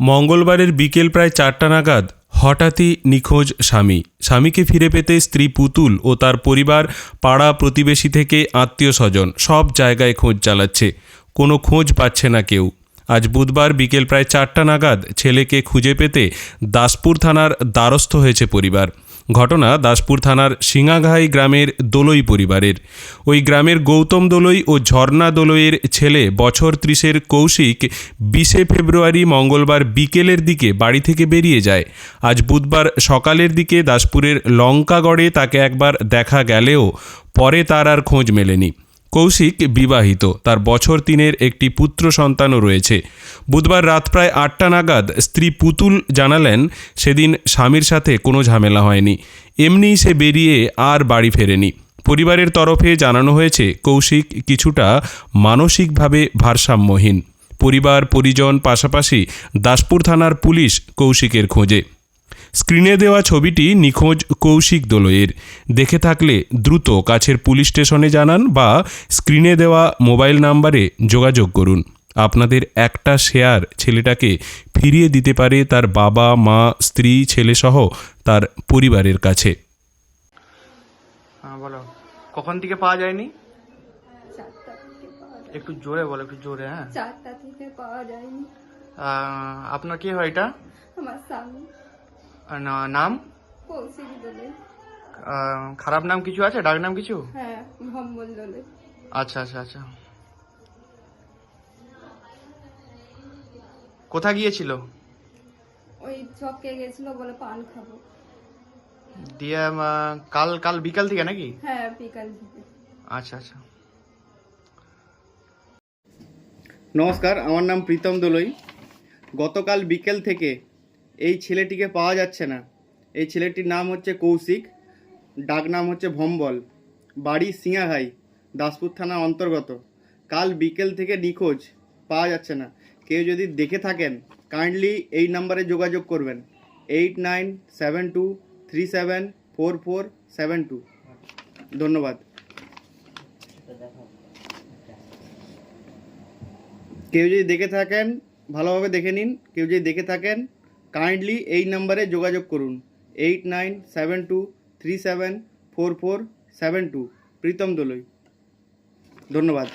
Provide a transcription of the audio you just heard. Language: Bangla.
মঙ্গলবারের বিকেল প্রায় চারটা নাগাদ হঠাৎই নিখোঁজ স্বামী। স্বামীকে ফিরে পেতে স্ত্রী পুতুল ও তার পরিবার পাড়া প্রতিবেশী থেকে আত্মীয় স্বজন সব জায়গায় খোঁজ চালাচ্ছে। কোনো খোঁজ পাচ্ছে না কেউ। আজ বুধবার বিকেল প্রায় চারটা নাগাদ ছেলেকে খুঁজে পেতে দাসপুর থানার দ্বারস্থ হয়েছে পরিবার। ঘটনা দাসপুর থানার সিঙাঘাই গ্রামের দোলই পরিবারের। ওই গ্রামের গৌতম দোলই ও ঝর্ণা দোলইয়ের ছেলে বছর ত্রিশের কৌশিক বিশে ফেব্রুয়ারি মঙ্গলবার বিকেলের দিকে বাড়ি থেকে বেরিয়ে যায়। আজ বুধবার সকালের দিকে দাসপুরের লঙ্কাগড়ে তাকে একবার দেখা গেলেও পরে তার আর খোঁজ মেলেনি। কৌশিক বিবাহিত। তার বছর তিনের একটি পুত্র সন্তানও রয়েছে। বুধবার রাত প্রায় আটটা নাগাদ স্ত্রী পুতুল জানালেন, সেদিন স্বামীর সাথে কোনো ঝামেলা হয়নি। এমনিই সে বেরিয়ে আর বাড়ি ফেরেনি। পরিবারের তরফে জানানো হয়েছে, কৌশিক কিছুটা মানসিকভাবে ভারসাম্যহীন। পরিবার, পরিজন পাশাপাশি দাসপুর থানার পুলিশ কৌশিকের খোঁজে। স্ক্রিনে দেওয়া ছবিটি নিখোঁজ কৌশিক দোলয়ের দেখে থাকলে দ্রুত কাছের পুলিশ স্টেশনে জানান বা স্ক্রিনে দেওয়া মোবাইল নাম্বারে যোগাযোগ করুন। আপনাদের একটা শেয়ার ছেলেটাকে ফিরিয়ে দিতে পারে তার বাবা মা স্ত্রী ছেলেসহ তার পরিবারের কাছে। হ্যাঁ বলো। কখন থেকে পাওয়া যায়নি? চারটা থেকে পাওয়া যায় একটু জোরে বলো একটু জোরে হ্যাঁ। চারটা থেকে পাওয়া যায়নি। আপনার কি হয় এটা? আমার স্বামী। নাম? কৌশিক দোলে? খারাপ নাম কিছু আছে? ডাক নাম কিছু? হ্যাঁ ভম্বল দোলে। আচ্ছা আচ্ছা আচ্ছা। কোথা গিয়েছিল? ওই চকে গেছিল বলে পান খাব। দিয়ে কাল কাল বিকাল থেকে নাকি? হ্যাঁ বিকাল থেকে। আচ্ছা আচ্ছা। নমস্কার আমার নাম প্রীতম দোলই। গতকাল বিকেল থেকে এই ছেলেটিকে পাওয়া যাচ্ছে না। এই ছেলেটির নাম হচ্ছে কৌশিক, ডাক নাম হচ্ছে ভম্বল। বাড়ি সিঙাঘাই দাসপুর থানার অন্তর্গত। কাল বিকেল থেকে নিখোঁজ, পাওয়া যাচ্ছে না। কেউ যদি দেখে থাকেন, কাইন্ডলি এই নাম্বারে যোগাযোগ করবেন। Eight nine seven two three seven four four seven two. ধন্যবাদ। কেউ যদি দেখে থাকেন, ভালোভাবে দেখে নিন। কেউ যদি দেখে থাকেন কাইন্ডলি এই নাম্বারে যোগাযোগ করুন। Eight nine seven two three seven four four seven two Pritam Doloi. ধন্যবাদ।